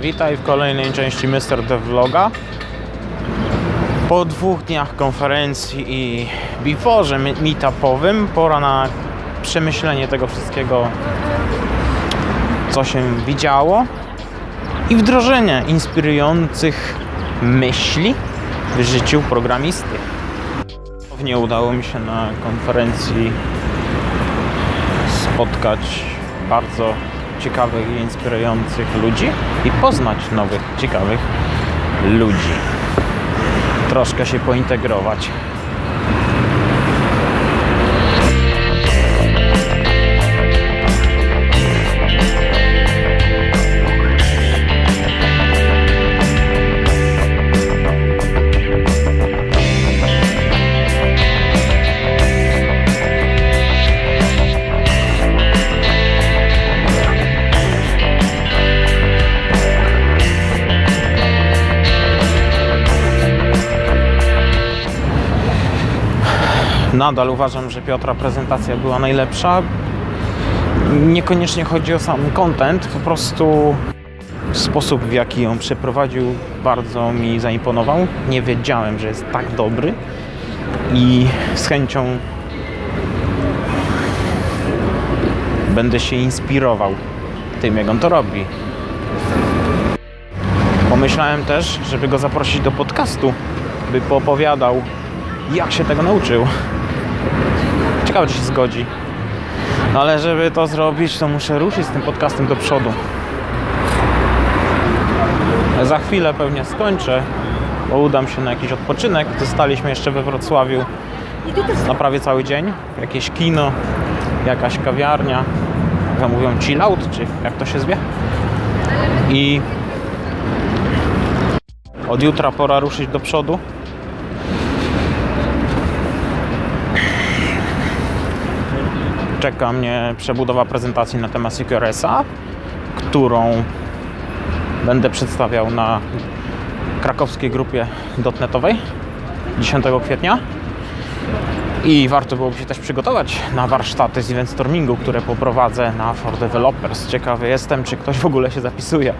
Witaj w kolejnej części Mr. The Vloga. Po dwóch dniach konferencji i before'ze mi- meetupowym pora na przemyślenie tego wszystkiego, co się widziało i wdrożenie inspirujących myśli w życiu programisty. Nie udało mi się na konferencji spotkać bardzo ciekawych i inspirujących ludzi i poznać nowych, ciekawych ludzi. Troszkę się pointegrować. Nadal uważam, że Piotra prezentacja była najlepsza. Niekoniecznie chodzi o sam content, po prostu sposób w jaki ją przeprowadził bardzo mi zaimponował. Nie wiedziałem, że jest tak dobry i z chęcią będę się inspirował tym, jak on to robi. Pomyślałem też, żeby go zaprosić do podcastu, by poopowiadał, jak się tego nauczył. Ciekawe, czy się zgodzi. No ale żeby to zrobić, to muszę ruszyć z tym podcastem do przodu. Za chwilę pewnie skończę, bo udam się na jakiś odpoczynek. Zostaliśmy jeszcze we Wrocławiu na prawie cały dzień. Jakieś kino, jakaś kawiarnia. Jak mówią chill out, czy jak to się zwie. I od jutra pora ruszyć do przodu. Czeka mnie przebudowa prezentacji na temat CQRS-a, którą będę przedstawiał na krakowskiej grupie dotnetowej 10 kwietnia. I warto byłoby się też przygotować na warsztaty z event stormingu, które poprowadzę na For Developers. Ciekawy jestem, czy ktoś w ogóle się zapisuje.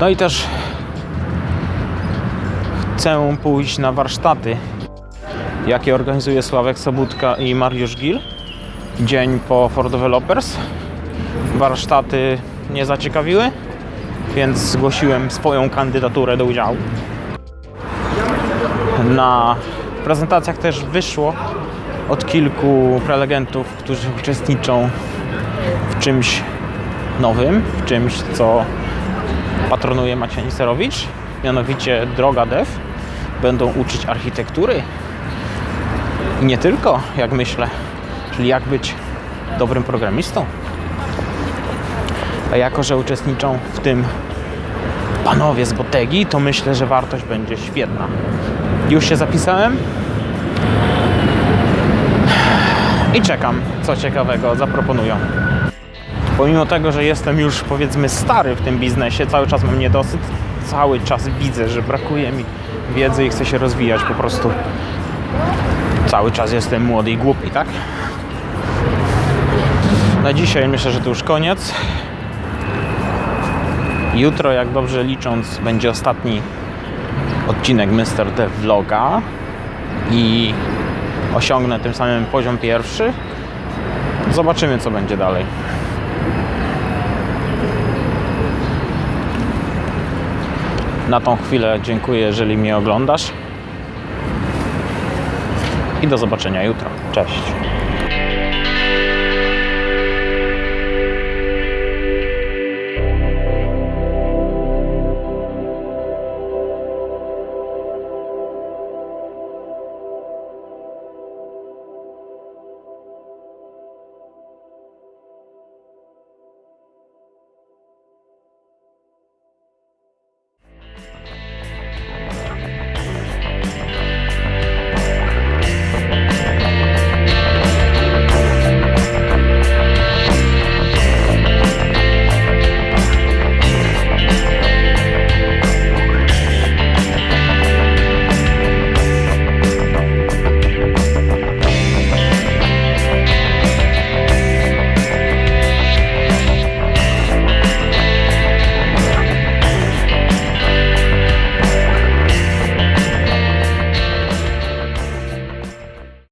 No i też chcę pójść na warsztaty jakie organizuje Sławek Sobutka i Mariusz Gil. Dzień po For Developers. Warsztaty nie zaciekawiły, więc zgłosiłem swoją kandydaturę do udziału. Na prezentacjach też wyszło od kilku prelegentów, którzy uczestniczą w czymś nowym, w czymś, co patronuje Maciej Niserowicz, mianowicie Droga Dev. Będą uczyć architektury, i nie tylko, jak myślę, czyli jak być dobrym programistą. A jako, że uczestniczą w tym panowie z Botegi, to myślę, że wartość będzie świetna. Już się zapisałem i czekam, co ciekawego zaproponują. Pomimo tego, że jestem już powiedzmy stary w tym biznesie, cały czas mam niedosyt, cały czas widzę, że brakuje mi wiedzy i chcę się rozwijać po prostu cały czas jestem młody i głupi, tak? Na dzisiaj myślę, że to już koniec. Jutro, jak dobrze licząc, będzie ostatni odcinek Mr. The Vloga i osiągnę tym samym poziom pierwszy. Zobaczymy, co będzie dalej. Na tą chwilę dziękuję, jeżeli mnie oglądasz i do zobaczenia jutro. Cześć.